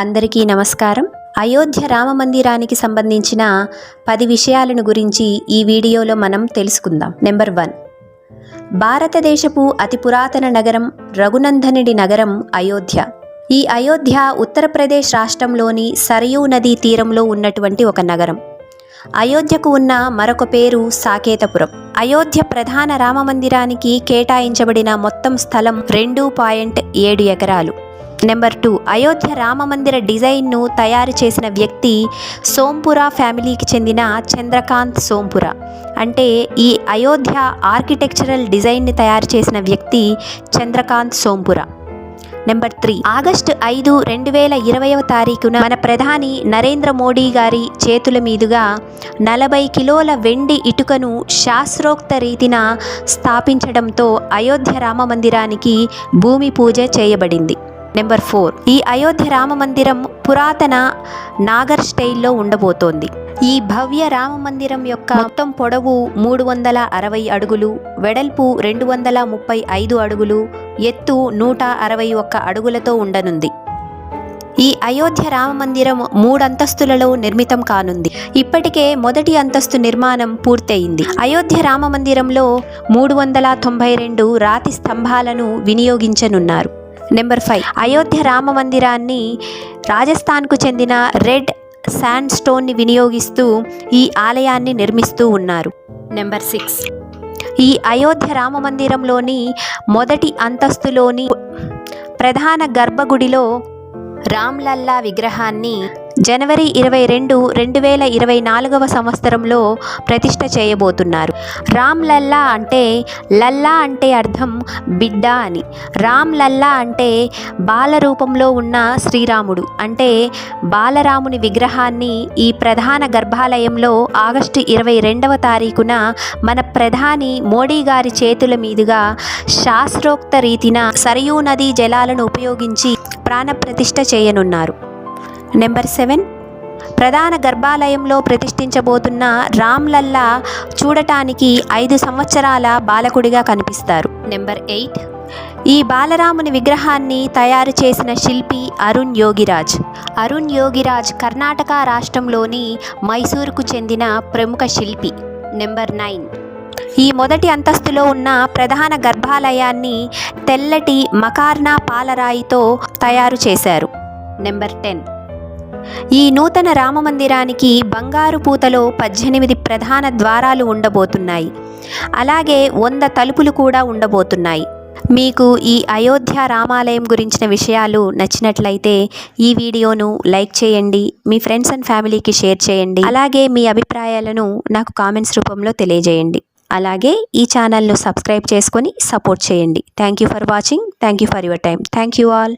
అందరికీ నమస్కారం. అయోధ్య రామ మందిరానికి సంబంధించిన పది విషయాలను గురించి ఈ వీడియోలో మనం తెలుసుకుందాం. Number one. భారతదేశపు అతి పురాతన నగరం రఘునందనుడి నగరం అయోధ్య. ఈ అయోధ్య ఉత్తరప్రదేశ్ రాష్ట్రంలోని సరయూ నదీ తీరంలో ఉన్నటువంటి ఒక నగరం. అయోధ్యకు ఉన్న మరొక పేరు సాకేతపురం. అయోధ్య ప్రధాన రామ మందిరానికి కేటాయించబడిన మొత్తం స్థలం రెండు పాయింట్ ఏడు ఎకరాలు. నెంబర్ టూ అయోధ్య రామ మందిర డిజైన్ను తయారు చేసిన వ్యక్తి సోంపుర ఫ్యామిలీకి చెందిన చంద్రకాంత్ సోంపుర. అంటే ఈ అయోధ్య ఆర్కిటెక్చరల్ డిజైన్ని తయారు చేసిన వ్యక్తి Chandrakant Sompura. Number three August ఐదు రెండు వేల ఇరవైవ తారీఖున మన ప్రధాని నరేంద్ర మోడీ గారి చేతుల మీదుగా నలభై కిలోల వెండి ఇటుకను శాస్త్రోక్త రీతిన స్థాపించడంతో అయోధ్య రామ మందిరానికి భూమి పూజ చేయబడింది. Number four. ఈ అయోధ్య రామ మందిరం పురాతన నాగర్ స్టైల్లో ఉండబోతోంది. ఈ భవ్య రామ మందిరం యొక్క మొత్తం పొడవు మూడు వందల అరవై అడుగులు వెడల్పు రెండు వందల ముప్పై ఐదు అడుగులు ఎత్తు నూట అరవై ఒక్క అడుగులతో ఉండనుంది. ఈ అయోధ్య రామ మందిరం మూడంతస్తులలో నిర్మితం కానుంది. ఇప్పటికే మొదటి అంతస్తు నిర్మాణం పూర్తయింది. అయోధ్య రామ మందిరంలో మూడు వందల తొంభై రెండు రాతి స్తంభాలను వినియోగించనున్నారు. Number five. అయోధ్య రామ మందిరాన్ని రాజస్థాన్కు చెందిన రెడ్ శాండ్ స్టోన్ని వినియోగిస్తూ ఈ ఆలయాన్ని నిర్మిస్తూ ఉన్నారు. Number six. ఈ అయోధ్య రామ మందిరంలోని మొదటి అంతస్తులోని ప్రధాన గర్భగుడిలో రామ్లల్లా విగ్రహాన్ని జనవరి ఇరవై రెండు రెండు వేల ఇరవై నాలుగవ సంవత్సరంలో ప్రతిష్ట చేయబోతున్నారు. రామ్ లల్లా అంటే లల్లా అంటే అర్థం బిడ్డ అని. రామ్ లల్లా అంటే బాల రూపంలో ఉన్న శ్రీరాముడు. అంటే బాలరాముని విగ్రహాన్ని ఈ ప్రధాన గర్భాలయంలో ఆగస్టు ఇరవై రెండవ తారీఖున మన ప్రధాని మోడీ గారి చేతుల మీదుగా శాస్త్రోక్త రీతిన సరయూ నదీ జలాలను ఉపయోగించి ప్రాణప్రతిష్ఠ చేయనున్నారు. Number seven. ప్రధాన గర్భాలయంలో ప్రతిష్ఠించబోతున్న రామ్లల్లా చూడటానికి ఐదు సంవత్సరాల బాలకుడిగా కనిపిస్తారు. Number eight. ఈ బాలరాముని విగ్రహాన్ని తయారు చేసిన శిల్పి అరుణ్ యోగిరాజ్. అరుణ్ యోగిరాజ్ కర్ణాటక రాష్ట్రంలోని మైసూరుకు చెందిన ప్రముఖ శిల్పి. Number nine. ఈ మొదటి అంతస్తులో ఉన్న ప్రధాన గర్భాలయాన్ని తెల్లటి మకార్నా పాలరాయితో తయారు చేశారు. Number ten. ఈ నూతన రామ మందిరానికి బంగారు పూతలో పద్దెనిమిది ప్రధాన ద్వారాలు ఉండబోతున్నాయి. అలాగే వంద తలుపులు కూడా ఉండబోతున్నాయి. మీకు ఈ అయోధ్య రామాలయం గురించిన విషయాలు నచ్చినట్లయితే ఈ వీడియోను లైక్ చేయండి మీ ఫ్రెండ్స్ అండ్ ఫ్యామిలీకి షేర్ చేయండి. అలాగే మీ అభిప్రాయాలను నాకు కామెంట్స్ రూపంలో తెలియజేయండి. అలాగే ఈ ఛానల్ను సబ్స్క్రైబ్ చేసుకొని సపోర్ట్ చేయండి. Thank you for watching. Thank you for your time. Thank you all.